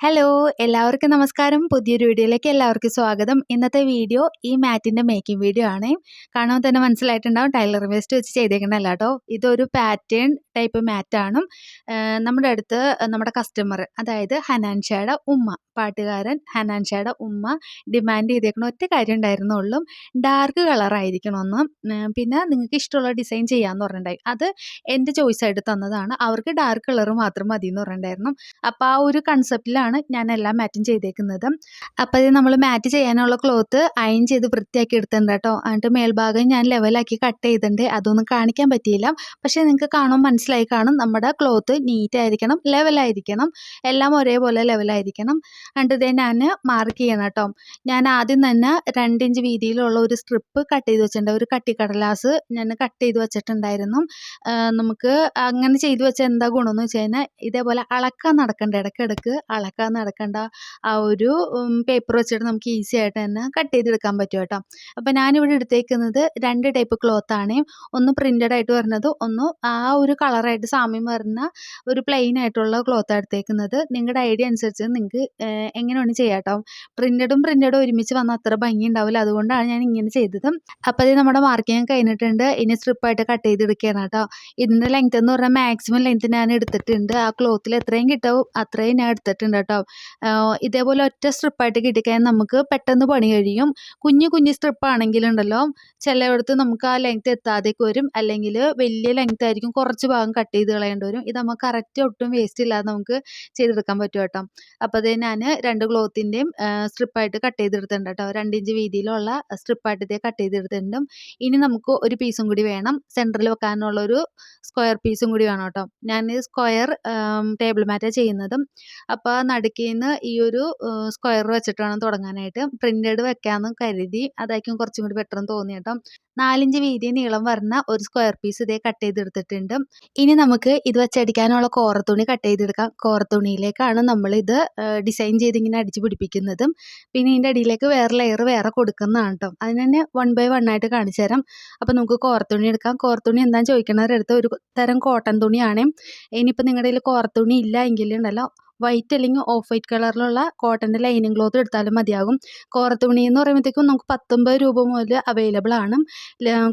Hello എല്ലാവർക്കും നമസ്കാരം. പുതിയൊരു വീഡിയോയിലേക്ക് എല്ലാവർക്കും സ്വാഗതം. ഇന്നത്തെ വീഡിയോ ഈ മാറ്റിന്റെ മേക്കിംഗ് വീഡിയോ ആണ്. കാണാൻ തന്നെ മനസ്സിലായിട്ടുണ്ടാവും ടൈലർ വേസ്റ്റ് വെച്ച് ചെയ്തേക്കണല്ല കേട്ടോ ഇതൊരു പാറ്റേൺ ടൈപ്പ് മാറ്റാണ് നമ്മുടെ അടുത്ത് നമ്മുടെ കസ്റ്റമർ അതായത് ഹനാൻഷയുടെ ഉമ്മ പാട്ടുകാരൻ ഹനാൻഷയുടെ ഉമ്മ ഡിമാൻഡ് ചെയ്തേക്കണ ഒറ്റ കാര്യം ഉണ്ടായിരുന്നുള്ളൂ. ഡാർക്ക് കളറായിരിക്കണമെന്ന് പിന്നെ നിങ്ങൾക്ക് ഇഷ്ടമുള്ള ഡിസൈൻ ചെയ്യാമെന്ന് പറഞ്ഞിട്ടുണ്ടായി. അത് എന്റെ ചോയ്സായിട്ട് തന്നതാണ്. അവർക്ക് ഡാർക്ക് കളർ മാത്രം മതി എന്ന് പറഞ്ഞിട്ടുണ്ടായിരുന്നു. അപ്പോൾ ആ ഒരു കൺസെപ്റ്റിലാണ് ഞാൻ എല്ലാം മാറ്റും ചെയ്തേക്കുന്നത്. അപ്പോൾ ഇത് നമ്മൾ മാറ്റ് ചെയ്യാനുള്ള ക്ലോത്ത് അയൺ ചെയ്ത് വൃത്തിയാക്കി എടുത്തിട്ടുണ്ട് കേട്ടോ. എന്നിട്ട് മേൽഭാഗം ഞാൻ ലെവലാക്കി കട്ട് ചെയ്തിട്ടുണ്ട്. അതൊന്നും കാണിക്കാൻ പറ്റിയില്ല. പക്ഷേ നിങ്ങൾക്ക് കാണുമ്പോൾ മനസ്സിലായി കാണും. നമ്മുടെ ക്ലോത്ത് നീറ്റ് ആയിരിക്കണം ലെവലായിരിക്കണം എല്ലാം ഒരേപോലെ ലെവലായിരിക്കണം എന്നിട്ട് ഇതേ ഞാൻ മാർക്ക് ചെയ്യണം കേട്ടോ. ഞാൻ ആദ്യം തന്നെ രണ്ടിഞ്ച് വീതിയിലുള്ള ഒരു സ്ട്രിപ്പ് കട്ട് ചെയ്ത് വെച്ചിട്ടുണ്ട്. ഒരു കട്ടിക്കടലാസ് ഞാൻ കട്ട് ചെയ്ത് വെച്ചിട്ടുണ്ടായിരുന്നു. നമുക്ക് അങ്ങനെ ചെയ്തു വെച്ചാൽ എന്താ ഗുണമെന്ന് വെച്ച് കഴിഞ്ഞാൽ ഇതേപോലെ അളക്കാൻ നടക്കണ്ട. ഇടയ്ക്കിടയ്ക്ക് അളക്കാൻ നടക്കണ്ട. ആ ഒരു പേപ്പർ വെച്ചിട്ട് നമുക്ക് ഈസി ആയിട്ട് തന്നെ കട്ട് ചെയ്തെടുക്കാൻ പറ്റും കേട്ടോ. അപ്പോൾ ഞാനിവിടെ എടുത്തേക്കുന്നത് രണ്ട് ടൈപ്പ് ക്ലോത്ത് ആണ്. ഒന്ന് പ്രിന്റഡ് ആയിട്ട് വരുന്നത് ഒന്ന് ആ ഒരു കളറായിട്ട് സാമ്യം വരുന്ന ഒരു പ്ലെയിൻ ആയിട്ടുള്ള ക്ലോത്താണ് എടുത്തേക്കുന്നത്. നിങ്ങളുടെ ഐഡിയ അനുസരിച്ച് നിങ്ങൾക്ക് എങ്ങനെയാണ് വേണം ചെയ്യാം കേട്ടോ. ഒരുമിച്ച് വന്നാൽ അത്ര ഭംഗി ഉണ്ടാവില്ല. അതുകൊണ്ടാണ് ഞാൻ ഇങ്ങനെ ചെയ്തത്. അപ്പോൾ അത് നമ്മുടെ മാർക്കിങ് കഴിഞ്ഞിട്ടുണ്ട്. ഇനി സ്ട്രിപ്പായിട്ട് കട്ട് ചെയ്തെടുക്കുകയാണ് കേട്ടോ. ഇതിന്റെ ലെങ്ത് എന്ന് പറഞ്ഞാൽ മാക്സിമം ലെങ്ത് ഞാൻ എടുത്തിട്ടുണ്ട്. ആ ക്ലോത്തിൽ എത്രയും കിട്ടാവും അത്രയും ഞാൻ എടുത്തിട്ടുണ്ട് കേട്ടോ. ആഹ് ഇതേപോലെ ഒറ്റ സ്ട്രിപ്പായിട്ട് കിട്ടിക്കഴിഞ്ഞാൽ നമുക്ക് പെട്ടെന്ന് പണി കഴിയും. കുഞ്ഞു കുഞ്ഞു സ്ട്രിപ്പ് ആണെങ്കിലുണ്ടല്ലോ ചിലയിടത്ത് നമുക്ക് ആ ലെങ്ത് എത്താതേക്ക് വരും. അല്ലെങ്കിൽ വലിയ ലെങ്ത് ആയിരിക്കും കുറച്ച് ഭാഗം കട്ട് ചെയ്ത് കളയേണ്ടി വരും. ഇത് നമുക്ക് കറക്റ്റ് ഒട്ടും വേസ്റ്റ് ഇല്ലാതെ നമുക്ക് ചെയ്തെടുക്കാൻ പറ്റും കേട്ടോ. അപ്പോൾ അത് ഞാൻ രണ്ട് ക്ലോത്തിന്റെയും സ്ട്രിപ്പായിട്ട് കട്ട് ചെയ്തെടുത്തിട്ടുണ്ട് കേട്ടോ. രണ്ടിഞ്ച് വീതിയിലുള്ള സ്ട്രിപ്പായിട്ട് ഇതേ കട്ട് ചെയ്തെടുത്തിട്ടുണ്ട്. ഇനി നമുക്ക് ഒരു പീസും കൂടി വേണം. സെന്ററിൽ വെക്കാനുള്ള ഒരു സ്ക്വയർ പീസും കൂടി വേണം കേട്ടോ. ഞാൻ സ്ക്വയർ ടേബിൾ മാറ്റാണ് ചെയ്യുന്നത്. അപ്പോൾ നടുക്കിന്ന് ഈ ഒരു സ്ക്വയർ വെച്ചിട്ട് വേണം തുടങ്ങാനായിട്ട്. പ്രിന്റഡ് വെക്കാമെന്ന് കരുതി അതായിരിക്കും കുറച്ചും കൂടി ബെറ്റർ എന്ന് തോന്നി കേട്ടോ നാലിഞ്ച് വീതി നീളം വരുന്ന ഒരു സ്ക്വയർ പീസ് ഇതേ കട്ട് ചെയ്തെടുത്തിട്ടുണ്ട്. ഇനി നമുക്ക് ഇത് വെച്ചടിക്കാനുള്ള കോറത്തുണി കട്ട് ചെയ്തെടുക്കാം. കോറത്തുണിയിലേക്കാണ് ഇത് ഡിസൈൻ ചെയ്ത് ഇങ്ങനെ അടിച്ച് പിടിപ്പിക്കുന്നതും. പിന്നെ ഇതിന്റെ അടിയിലേക്ക് വേറെ ലെയർ വേറെ കൊടുക്കുന്നതാണ് കേട്ടോ അതിന് തന്നെ വൺ ബൈ വൺ ആയിട്ട് കാണിച്ചു തരാം. അപ്പോൾ നമുക്ക് കോറത്തുണി എടുക്കാം. കോറത്തുണി എന്താണെന്ന് ചോദിക്കണവരെടുത്ത് ഒരു തരം കോട്ടൺ തുണിയാണ്. ഇനിയിപ്പോൾ നിങ്ങളുടെ കയ്യിൽ കോറത്തുണി ഇല്ല എങ്കിലുണ്ടല്ലോ വൈറ്റ് അല്ലെങ്കിൽ ഓഫ് വൈറ്റ് കളറിലുള്ള കോട്ടന്റെ ലൈനിങ് ക്ലോത്ത് എടുത്താലും മതിയാകും. കോറത്തുണി എന്ന് പറയുമ്പോഴത്തേക്കും നമുക്ക് പത്തൊമ്പത് രൂപ മുതൽ അവൈലബിൾ ആണ്.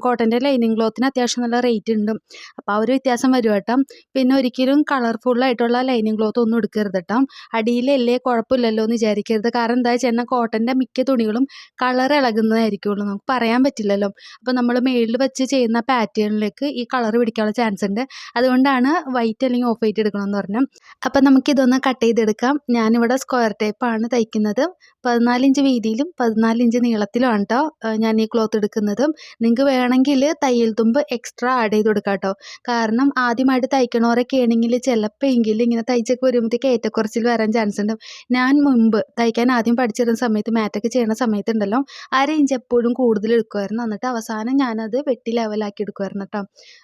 കോട്ടന്റെ ലൈനിങ് ക്ലോത്തിന് അത്യാവശ്യം നല്ല റേറ്റ് ഉണ്ട്. അപ്പോൾ ആ ഒരു വ്യത്യാസം വരും കേട്ടോ. പിന്നെ ഒരിക്കലും കളർഫുൾ ആയിട്ടുള്ള ലൈനിങ് ക്ലോത്ത് ഒന്നും എടുക്കരുത് കേട്ടോ. അടിയിലല്ലേ കുഴപ്പമില്ലല്ലോ എന്ന് വിചാരിക്കരുത്. കാരണം എന്താ വെച്ചാൽ കോട്ടന്റെ മിക്ക തുണികളും കളർ ഇളകുന്നതായിരിക്കുള്ളൂ. നമുക്ക് പറയാൻ പറ്റില്ലല്ലോ. അപ്പോൾ നമ്മൾ മേളിൽ വെച്ച് ചെയ്യുന്ന പാറ്റേണിലേക്ക് ഈ കളർ പിടിക്കാനുള്ള ചാൻസ് ഉണ്ട്. അതുകൊണ്ടാണ് വൈറ്റ് അല്ലെങ്കിൽ ഓഫ് വൈറ്റ് എടുക്കണമെന്ന് പറഞ്ഞത്. അപ്പം നമുക്കിതൊന്ന് കട്ട് ചെയ്തെടുക്കാം. ഞാനിവിടെ സ്ക്വയർ ടൈപ്പാണ് തയ്ക്കുന്നത്. പതിനാല് ഇഞ്ച് വീതിയിലും പതിനാല് ഇഞ്ച് നീളത്തിലുമാണ് കേട്ടോ ഞാൻ ഈ ക്ലോത്ത് എടുക്കുന്നത്. നിങ്ങൾക്ക് വേണമെങ്കിൽ തയ്യൽ തുമ്പ് എക്സ്ട്രാ ആഡ് ചെയ്ത് കൊടുക്കാം കേട്ടോ കാരണം ആദ്യമായിട്ട് തയ്ക്കണവരൊക്കെ ആണെങ്കിൽ ചിലപ്പോൾ എങ്കിലും ഇങ്ങനെ തയ്ച്ചൊക്കെ വരുമ്പോഴത്തേക്ക് ഏറ്റക്കുറച്ചിൽ വരാൻ ചാൻസ് ഉണ്ട്. ഞാൻ മുമ്പ് തയ്ക്കാൻ ആദ്യം പഠിച്ചിരുന്ന സമയത്ത് മാറ്റൊക്കെ ചെയ്യണ സമയത്തുണ്ടല്ലോ അര ഇഞ്ച് എപ്പോഴും കൂടുതൽ എടുക്കുമായിരുന്നു. എന്നിട്ട് അവസാനം ഞാനത് വെട്ടി ലെവലാക്കി എടുക്കുമായിരുന്നു കേട്ടോ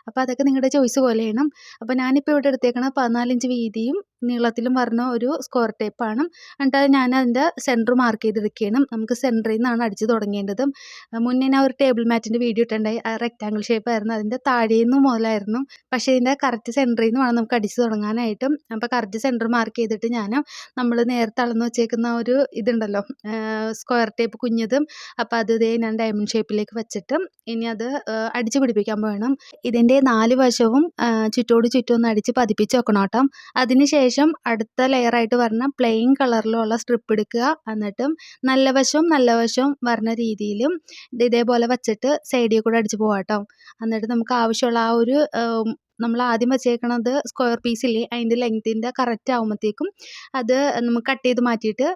അപ്പോൾ അതൊക്കെ നിങ്ങളുടെ ചോയ്സ് പോലെയാണ്. അപ്പോൾ ഞാനിപ്പോൾ ഇവിടെ എടുത്തേക്കണ പതിനാലിഞ്ച് വീതിയും നീളത്തിലും വരുന്ന ഒരു സ്ക്വയർ ടേപ്പാണ് എന്നിട്ട് ഞാൻ അതിന്റെ സെന്റർ മാർക്ക് ചെയ്തെടുക്കുകയാണ്. നമുക്ക് സെന്ററിൽ നിന്നാണ് അടിച്ച് തുടങ്ങേണ്ടത്. മുന്നേ ഞാൻ ഒരു ടേബിൾ മാറ്റിന്റെ വീഡിയോ ഇട്ടുണ്ടായി ആ റെക്റ്റാങ്കിൾ ആയിരുന്നു. അതിന്റെ താഴേന്ന് മുതലായിരുന്നു. പക്ഷേ ഇതിന്റെ കറക്റ്റ് സെന്ററിൽ നിന്ന് വേണം നമുക്ക് അടിച്ച് തുടങ്ങാനായിട്ടും. അപ്പോൾ കറക്റ്റ് സെന്റർ മാർക്ക് ചെയ്തിട്ട് ഞാൻ നമ്മൾ നേരത്തെ അളന്ന് വെച്ചേക്കുന്ന ഒരു ഇതുണ്ടല്ലോ സ്ക്വയർ ടേപ്പ് കുഞ്ഞതും. അപ്പോൾ അത് ഇതേ ഞാൻ ഡയമണ്ട് ഷേപ്പിലേക്ക് വെച്ചിട്ട് ഇനി അത് അടിച്ച് പിടിപ്പിക്കാൻ വേണം ഇതിന്റെ നാല് വശവും ചുറ്റോട് ചുറ്റും ഒന്ന് അടിച്ച് പതിപ്പിച്ച് വെക്കണം കേട്ടോ. അതിന് അടുത്ത ലെയറായിട്ട് വരുന്ന പ്ലെയിൻ കളറിലുള്ള സ്ട്രിപ്പ് എടുക്കുക. എന്നിട്ടും നല്ല വശവും നല്ല വശവും വരുന്ന രീതിയിലും ഇതേപോലെ വച്ചിട്ട് സൈഡിൽ കൂടെ അടിച്ച് പോവാം കേട്ടോ എന്നിട്ട് നമുക്ക് ആവശ്യമുള്ള ആ ഒരു നമ്മൾ ആദ്യം വെച്ചേക്കണത് സ്ക്വയർ പീസില്ലേ അതിന്റെ ലെങ്ത്തിന്റെ കറക്റ്റ് ആകുമ്പോഴത്തേക്കും അത് നമുക്ക് കട്ട് ചെയ്ത് മാറ്റിയിട്ട്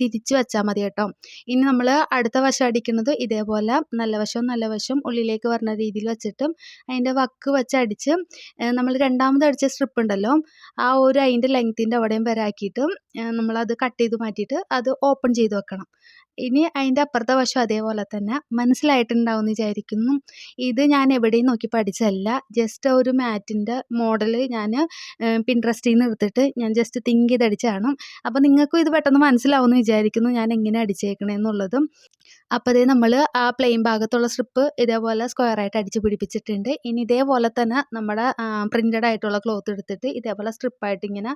തിരിച്ച് വെച്ചാൽ മതി കേട്ടോ. ഇനി നമ്മൾ അടുത്ത വശം അടിക്കുന്നത് ഇതേപോലെ നല്ല വശവും നല്ല വശവും ഉള്ളിലേക്ക് വരുന്ന രീതിയിൽ വെച്ചിട്ട് അതിന്റെ വക്ക് വെച്ച് അടിച്ച് നമ്മൾ രണ്ടാമത് അടിച്ച സ്ട്രിപ്പ് ഉണ്ടല്ലോ ആ ഒരു അതിന്റെ ലെങ്ത്തിന്റെ അവിടെയും വരാക്കിയിട്ട് നമ്മളത് കട്ട് ചെയ്ത് മാറ്റിയിട്ട് അത് ഓപ്പൺ ചെയ്ത് വെക്കണം. ഇനി അതിന്റെ അപ്പുറത്തെ വശം അതേപോലെ തന്നെ മനസ്സിലായിട്ടുണ്ടാവും എന്ന് വിചാരിക്കുന്നു. ഇത് ഞാൻ എവിടെയും നോക്കി പഠിച്ചല്ല ജസ്റ്റ് ഒരു മാറ്റിന്റെ മോഡൽ ഞാൻ പിൻട്രസ്റ്റിൽ നിന്ന് എടുത്തിട്ട് ഞാൻ ജസ്റ്റ് തിങ്ക് ചെയ്ത് അടിച്ചതാണ് അപ്പോൾ നിങ്ങൾക്കും ഇത് പെട്ടെന്ന് മനസ്സിലാവുമെന്ന് വിചാരിക്കുന്നു ഞാൻ എങ്ങനെ അടിച്ചേക്കണേന്നുള്ളതും അപ്പോൾ ദേ നമ്മൾ ആ പ്ലെയിൻ ഭാഗത്തുള്ള സ്ട്രിപ്പ് ഇതേപോലെ സ്ക്വയർ ആയിട്ട് അടിച്ച് പിടിപ്പിച്ചിട്ടുണ്ട്. ഇനി ഇതേപോലെ തന്നെ നമ്മുടെ പ്രിന്റഡ് ആയിട്ടുള്ള ക്ലോത്ത് എടുത്തിട്ട് ഇതേപോലെ സ്ട്രിപ്പായിട്ട് ഇങ്ങനെ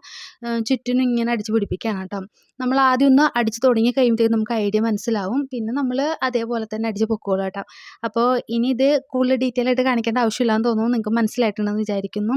ചുറ്റിനും ഇങ്ങനെ അടിച്ച് പിടിപ്പിക്കുകയാണ് കേട്ടോ. നമ്മൾ ആദ്യം ഒന്ന് അടിച്ച് തുടങ്ങി കഴിയുമ്പോഴത്തേക്കും നമുക്ക് ഐഡിയ മനസ്സിലാവും. പിന്നെ നമ്മൾ അതേപോലെ തന്നെ അടിച്ച് പൊക്കോളൂ കേട്ടോ. അപ്പോൾ ഇനി ഇത് കൂടുതൽ ഡീറ്റെയിൽ ആയിട്ട് കാണിക്കേണ്ട ആവശ്യമില്ലാന്ന് തോന്നുന്നു. നിങ്ങൾക്ക് മനസ്സിലായിട്ടുണ്ടെന്ന് വിചാരിക്കുന്നു.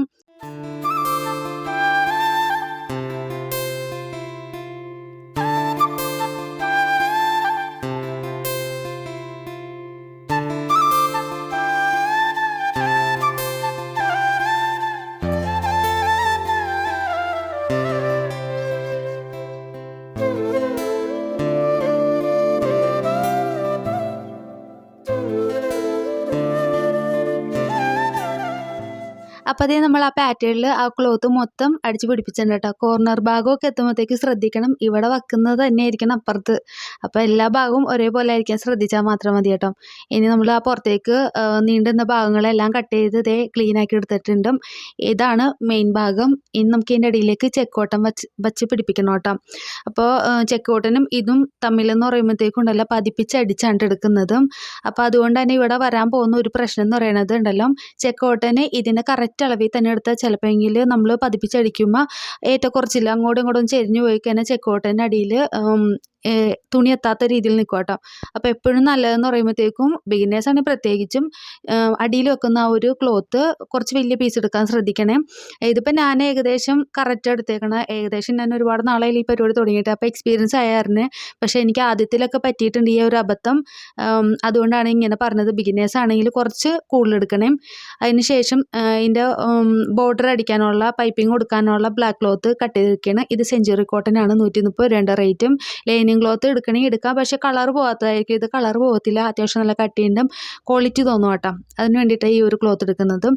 അപ്പോൾ അതേ നമ്മൾ ആ പാറ്റേണിൽ ആ ക്ലോത്ത് മൊത്തം അടിച്ച് പിടിപ്പിച്ചിട്ടുണ്ട് കേട്ടോ. കോർണർ ഭാഗമൊക്കെ എത്തുമ്പോഴത്തേക്ക് ശ്രദ്ധിക്കണം. ഇവിടെ വെക്കുന്നത് തന്നെ ആയിരിക്കണം അപ്പുറത്ത്. അപ്പോൾ എല്ലാ ഭാഗവും ഒരേപോലെ ആയിരിക്കാൻ ശ്രദ്ധിച്ചാൽ മാത്രം മതി കേട്ടോ. ഇനി നമ്മൾ ആ പുറത്തേക്ക് നീണ്ടുന്ന ഭാഗങ്ങളെല്ലാം കട്ട് ചെയ്ത് ഇതേ ക്ലീൻ ആക്കി എടുത്തിട്ടുണ്ട്. ഇതാണ് മെയിൻ ഭാഗം. ഇനി നമുക്ക് ഇതിന്റെ ഇടയിലേക്ക് ചെക്കോട്ടം വച്ച് വച്ച് പിടിപ്പിക്കണം കേട്ടോ. അപ്പോൾ ചെക്കോട്ടനും ഇതും തമ്മിലെന്ന് പറയുമ്പോഴത്തേക്കും ഉണ്ടല്ലോ പതിപ്പിച്ച് അടിച്ചാണ് എടുക്കുന്നതും. അപ്പോൾ അതുകൊണ്ട് തന്നെ ഇവിടെ വരാൻ പോകുന്ന ഒരു പ്രശ്നം എന്ന് പറയുന്നത് ഉണ്ടല്ലോ. ചെക്കോട്ടന് ഇതിന്റെ കറക്റ്റ് അളവിൽ തന്നെ എടുത്താൽ ചിലപ്പോഴെങ്കിൽ നമ്മൾ പതിപ്പിച്ചടിക്കുമ്പോൾ ഏറ്റക്കുറച്ചില്ല അങ്ങോട്ടും ഇങ്ങോട്ടും ചെരിഞ്ഞു പോയി കഴിഞ്ഞാൽ ചെക്കോട്ടന്റെ അടിയിൽ തുണി എത്താത്ത രീതിയിൽ നിൽക്കും കേട്ടോ അപ്പോൾ എപ്പോഴും നല്ലതെന്ന് പറയുമ്പോഴത്തേക്കും ബിഗിനേഴ്സ് ആണെങ്കിൽ പ്രത്യേകിച്ചും അടിയിൽ വെക്കുന്ന ആ ഒരു ക്ലോത്ത് കുറച്ച് വലിയ പീസ് എടുക്കാൻ ശ്രദ്ധിക്കണേ. ഇതിപ്പോൾ ഞാൻ ഏകദേശം കറക്റ്റ് എടുത്തേക്കണം. ഏകദേശം ഞാൻ ഒരുപാട് നാളായി ഈ പരിപാടി തുടങ്ങിയിട്ട്. അപ്പോൾ എക്സ്പീരിയൻസ് ആയായിരുന്നു പക്ഷേ എനിക്ക് ആദ്യത്തിലൊക്കെ പറ്റിയിട്ടുണ്ട് ഈ ഒരു അബദ്ധം. അതുകൊണ്ടാണ് ഇങ്ങനെ പറഞ്ഞത്. ബിഗിനേഴ്സ് ആണെങ്കിൽ കുറച്ച് കൂടുതൽ എടുക്കണേ. അതിന് ശേഷം ഇതിന്റെ ബോർഡർ അടിക്കാനുള്ള പൈപ്പിംഗ് കൊടുക്കാനുള്ള ബ്ലാക്ക് ക്ലോത്ത് കട്ട് ചെയ്തിരിക്കുകയാണ് ഇത് സെഞ്ചുറി കോട്ടൺ ആണ്. നൂറ്റി മുപ്പത് രണ്ട് റേറ്റും ലൈനിങ് ക്ലോത്ത് എടുക്കണമെങ്കിൽ എടുക്കാം. പക്ഷേ കളർ പോകാത്തതായിരിക്കും ഇത് കളർ പോകത്തില്ല. അത്യാവശ്യം നല്ല കട്ടിയുണ്ടും ക്വാളിറ്റി തോന്നും കേട്ടോ. അതിന് വേണ്ടിയിട്ടാണ് ഈ ഒരു ക്ലോത്ത് എടുക്കുന്നത്.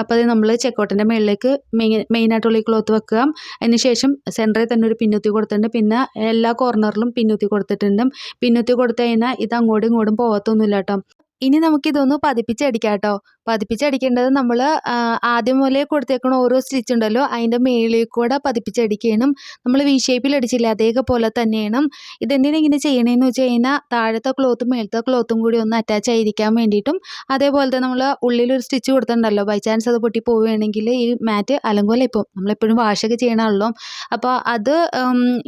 അപ്പോൾ അത് നമ്മൾ ചെക്കോട്ടിന്റെ മുകളിലേക്ക് മെയിൻ മെയിനായിട്ടുള്ള ഈ ക്ലോത്ത് വെക്കുക. അതിന് ശേഷം സെന്ററിൽ തന്നെ ഒരു പിന്നുത്തി കൊടുത്തിട്ടുണ്ട്. പിന്നെ എല്ലാ കോർണറിലും പിന്നുത്തി കൊടുത്തിട്ടുണ്ട്. പിന്നുത്തി കൊടുത്തു കഴിഞ്ഞാൽ ഇത് അങ്ങോട്ടും ഇങ്ങോട്ടും പോകത്തൊന്നുമില്ല കേട്ടോ. ഇനി നമുക്കിതൊന്ന് പതിപ്പിച്ചടിക്കാം കേട്ടോ. പതിപ്പിച്ചടിക്കേണ്ടത് നമ്മൾ ആദ്യം മുതലേ കൊടുത്തേക്കണ ഓരോ സ്റ്റിച്ച് ഉണ്ടല്ലോ അതിന്റെ മേളിൽ കൂടെ പതിപ്പിച്ചടിക്കണം. നമ്മൾ വി ഷേപ്പിൽ അടിച്ചില്ല അതേപോലെ തന്നെയാണ്. ഇതെന്തിനാണ് ഇങ്ങനെ ചെയ്യണേന്ന് വെച്ച് കഴിഞ്ഞാൽ താഴത്തെ ക്ലോത്തും മേളത്തെ ക്ലോത്തും കൂടി ഒന്ന് അറ്റാച്ച് ആയിരിക്കാൻ വേണ്ടിയിട്ടും അതേപോലെ തന്നെ നമ്മൾ ഉള്ളിലൊരു സ്റ്റിച്ച് കൊടുത്തിട്ടുണ്ടല്ലോ ബൈ ചാൻസ് അത് പൊട്ടി പോവുകയാണെങ്കിൽ ഈ മാറ്റ് അലങ്കോല ഇപ്പം നമ്മളെപ്പോഴും വാഷൊക്കെ ചെയ്യണമല്ലോ അപ്പോൾ അത്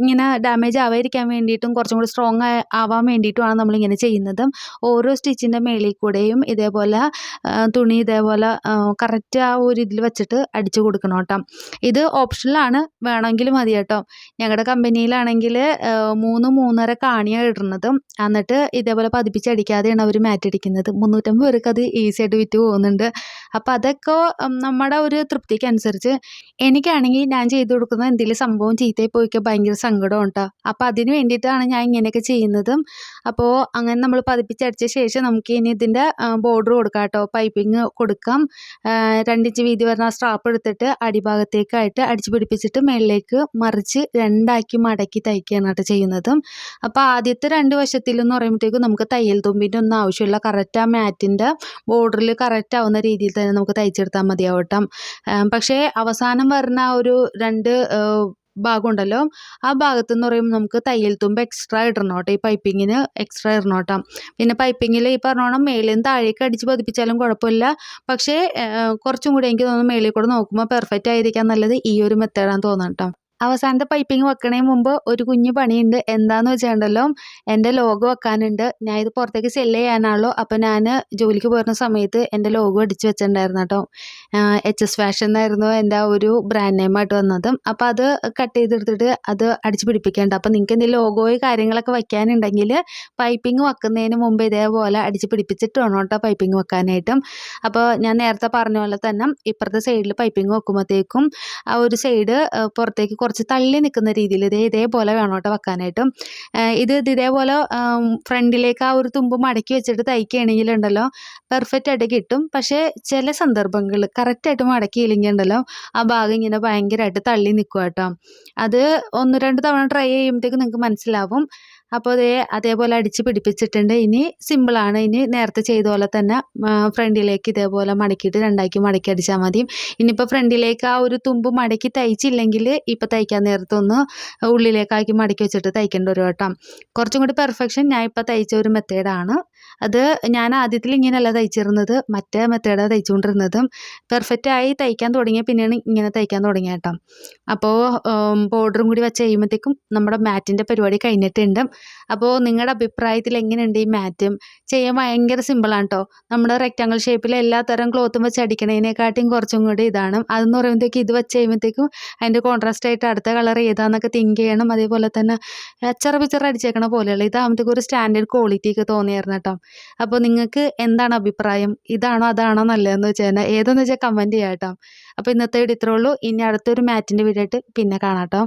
ഇങ്ങനെ ഡാമേജ് ആവാതിരിക്കാൻ വേണ്ടിയിട്ടും കുറച്ചും കൂടി സ്ട്രോങ് ആവാൻ വേണ്ടിയിട്ടുമാണ് നമ്മളിങ്ങനെ ചെയ്യുന്നത്. ഓരോ സ്റ്റിച്ചിന്റെ മേളിൽ കൂടെയും ഇതേപോലെ ആ, തുണി ഇതേപോലെ കറക്റ്റ് ആ ഒരു ഇതിൽ വെച്ചിട്ട് അടിച്ചു കൊടുക്കണം കേട്ടോ. ഇത് ഓപ്ഷനിലാണ് വേണമെങ്കിൽ മതി കേട്ടോ. ഞങ്ങളുടെ കമ്പനിയിലാണെങ്കിൽ മൂന്ന് മൂന്നര കാണിയാണ് ഇടുന്നത്. എന്നിട്ട് ഇതേപോലെ പതിപ്പിച്ചടിക്കാതെയാണ് അവർ മാറ്റ് അടിക്കുന്നത്. മുന്നൂറ്റമ്പത് പേർക്ക് അത് ഈസി ആയിട്ട് വിറ്റ് പോകുന്നുണ്ട്. അപ്പോൾ അതൊക്കെ നമ്മുടെ ഒരു തൃപ്തിക്ക് അനുസരിച്ച് എനിക്കാണെങ്കിൽ ഞാൻ ചെയ്തു കൊടുക്കുന്ന എന്തെങ്കിലും സംഭവം ചീത്തയിൽ പോയിക്കാൻ ഭയങ്കര സങ്കടം കേട്ടോ. അപ്പോൾ അതിന് വേണ്ടിയിട്ടാണ് ഞാൻ ഇങ്ങനെയൊക്കെ ചെയ്യുന്നതും. അപ്പോൾ അങ്ങനെ നമ്മൾ പതിപ്പിച്ചടിച്ച ശേഷം നമുക്ക് ഇനി ഇതിന്റെ ബോർഡർ കൊടുക്കാം കേട്ടോ. കൊടുക്കാം. രണ്ടിഞ്ച് വീതി വരുന്ന സ്ട്രാപ്പ് എടുത്തിട്ട് അടിഭാഗത്തേക്കായിട്ട് അടിച്ചു പിടിപ്പിച്ചിട്ട് മേളിലേക്ക് മറിച്ച് രണ്ടാക്കി മടക്കി തയ്ക്കുകയാണ് കേട്ടോ ചെയ്യുന്നത്. അപ്പോൾ ആദ്യത്തെ രണ്ട് വശത്തിലെന്ന് പറയുമ്പോഴത്തേക്കും നമുക്ക് തയ്യൽ തുമ്പിന്റെ ഒന്നും ആവശ്യമില്ല. കറക്റ്റ് ആ മാറ്റിന്റെ ബോർഡറിൽ കറക്റ്റ് ആവുന്ന രീതിയിൽ തന്നെ നമുക്ക് തയ്ച്ചെടുത്താൽ മതിയാവട്ടം പക്ഷേ അവസാനം വരുന്ന ഒരു രണ്ട് ഭാഗമുണ്ടല്ലോ. ആ ഭാഗത്ത് എന്ന് പറയുമ്പോൾ നമുക്ക് തയ്യൽ തുമ്പ് എക്സ്ട്രാ ഇടണം ഈ പൈപ്പിങ്ങിന് എക്സ്ട്രാ ഇടണം പിന്നെ പൈപ്പിങ്ങിൽ ഈ പറഞ്ഞോണം മേളിൽ നിന്ന് താഴേക്ക് അടിച്ച് പതിപ്പിച്ചാലും കുഴപ്പമില്ല. പക്ഷേ കുറച്ചും കൂടി എനിക്ക് തോന്നുന്നു മേളിൽ കൂടെ നോക്കുമ്പോൾ പെർഫെക്റ്റ് ആയിരിക്കാൻ നല്ലത് ഈ ഒരു മെത്തേഡാന്ന് തോന്നുന്നു കേട്ടോ. അവസാനത്തെ പൈപ്പിംഗ് വെക്കണേ മുമ്പ് ഒരു കുഞ്ഞു പണിയുണ്ട്. എന്താന്ന് വെച്ചിട്ടുണ്ടല്ലോ എന്റെ ലോഗോ വെക്കാനുണ്ട്. ഞാൻ ഇത് പുറത്തേക്ക് സെല്ല് ചെയ്യാനാണല്ലോ. അപ്പോൾ ഞാൻ ജോലിക്ക് പോരുന്ന സമയത്ത് എന്റെ ലോഗോ അടിച്ചു വെച്ചിട്ടുണ്ടായിരുന്നു കേട്ടോ. എച്ച് എസ് ഫാഷൻ എന്നായിരുന്നു എന്റെ ആ ഒരു ബ്രാൻഡ് നെയിമായിട്ട് വന്നത്. അപ്പോൾ അത് കട്ട് ചെയ്തെടുത്തിട്ട് അത് അടിച്ച് പിടിപ്പിക്കേണ്ട അപ്പോൾ നിങ്ങൾക്ക് എന്തെങ്കിലും ലോഗോയും കാര്യങ്ങളൊക്കെ വയ്ക്കാനുണ്ടെങ്കിൽ പൈപ്പിംഗ് വെക്കുന്നതിന് മുമ്പ് ഇതേപോലെ അടിച്ച് പിടിപ്പിച്ചിട്ട് വേണം കേട്ടോ പൈപ്പിംഗ് വെക്കാനായിട്ടും. അപ്പോൾ ഞാൻ നേരത്തെ പറഞ്ഞ പോലെ തന്നെ ഇപ്പുറത്തെ സൈഡിൽ പൈപ്പിംഗ് വെക്കുമ്പോഴത്തേക്കും ആ ഒരു സൈഡ് പുറത്തേക്ക് കുറച്ച് തള്ളി നിൽക്കുന്ന രീതിയിൽ ഇതേ ഇതേപോലെ വേണം കേട്ടോ വെക്കാനായിട്ടും ഇത് ഇത് ഇതേപോലെ ഫ്രണ്ടിലേക്ക് ആ ഒരു തുമ്പ് മടക്കി വെച്ചിട്ട് തയ്ക്കുകയാണെങ്കിൽ ഉണ്ടല്ലോ പെർഫെക്റ്റ് ആയിട്ട് കിട്ടും. പക്ഷേ ചില സന്ദർഭങ്ങളിൽ കറക്റ്റായിട്ട് മടക്കിയില്ലെങ്കിൽ ഉണ്ടല്ലോ ആ ഭാഗം ഇങ്ങനെ ഭയങ്കരമായിട്ട് തള്ളി നിൽക്കുക കേട്ടോ. അത് ഒന്ന് രണ്ട് തവണ ട്രൈ ചെയ്യുമ്പോഴത്തേക്ക് നിങ്ങൾക്ക് മനസ്സിലാവും. അപ്പോൾ അതേ അതേപോലെ അടിച്ച് പിടിപ്പിച്ചിട്ടുണ്ട്. ഇനി സിമ്പിളാണ് ഇനി നേരത്തെ ചെയ്ത പോലെ തന്നെ ഫ്രണ്ടിലേക്ക് ഇതേപോലെ മടക്കിയിട്ട് രണ്ടാക്കി മടക്കി അടിച്ചാൽ മതി ഇനിയിപ്പോൾ ഫ്രണ്ടിലേക്ക് ആ ഒരു തുമ്പ് മടക്കി തയ്ച്ചില്ലെങ്കിൽ ഇപ്പോൾ തയ്ക്കാൻ നേരത്തൊന്ന് ഉള്ളിലേക്കാക്കി മടക്കി വെച്ചിട്ട് തയ്ക്കേണ്ട ഒരു വട്ടം കുറച്ചും കൂടി പെർഫെക്ഷൻ ഞാൻ ഇപ്പോൾ തയ്ച്ച ഒരു മെത്തേഡാണ് അത് ഞാൻ ആദ്യത്തിൽ ഇങ്ങനെയല്ല തയ്ച്ചിരുന്നത്. മറ്റേ മെത്തേഡാണ് തയ്ച്ചുകൊണ്ടിരുന്നതും പെർഫെക്റ്റായി തയ്ക്കാൻ തുടങ്ങിയ പിന്നെയാണ് ഇങ്ങനെ തയ്ക്കാൻ തുടങ്ങിയ കേട്ടോ. അപ്പോൾ ബോർഡറും കൂടി വെച്ച് കഴിയുമ്പോഴത്തേക്കും നമ്മുടെ മാറ്റിന്റെ പരിപാടി കഴിഞ്ഞിട്ടുണ്ട്. അപ്പോൾ നിങ്ങളുടെ അഭിപ്രായത്തിൽ എങ്ങനെയുണ്ട് ഈ മാറ്റും? ചെയ്യാൻ ഭയങ്കര സിമ്പിളാണ് കേട്ടോ നമ്മുടെ റെക്റ്റാങ്കിൾ ഷേപ്പിൽ എല്ലാ തരം ക്ലോത്തും വെച്ച് അടിക്കണതിനെക്കാട്ടിയും കുറച്ചും കൂടി ഇതാണ്. അതെന്ന് പറയുമ്പോഴത്തേക്കും ഇത് വെച്ച് കഴിയുമ്പോഴത്തേക്കും അതിന്റെ കോൺട്രാസ്റ്റ് ആയിട്ട് അടുത്ത കളർ ഏതാന്നൊക്കെ തിങ്ക് ചെയ്യണം. അതേപോലെ തന്നെ അച്ചറ പിച്ചറ അടിച്ചേക്കണ പോലെയുള്ള ഇതാകുമ്പോഴത്തേക്കും ഒരു സ്റ്റാൻഡേർഡ് ക്വാളിറ്റി ഒക്കെ തോന്നിയായിരുന്നു കേട്ടോ. അപ്പോൾ നിങ്ങൾക്ക് എന്താണ് അഭിപ്രായം? ഇതാണോ അതാണോ നല്ലതെന്ന് വെച്ചാൽ തന്നെ ഏതെന്ന് വെച്ചാൽ കമന്റ് ചെയ്യാം കേട്ടോ. അപ്പോൾ ഇന്നത്തെ വീഡിയോ ഇത്രേ ഉള്ളൂ. ഇനി അടുത്തൊരു മാറ്റിന്റെ വീഡിയോ ആയിട്ട് പിന്നെ കാണാം കേട്ടോ.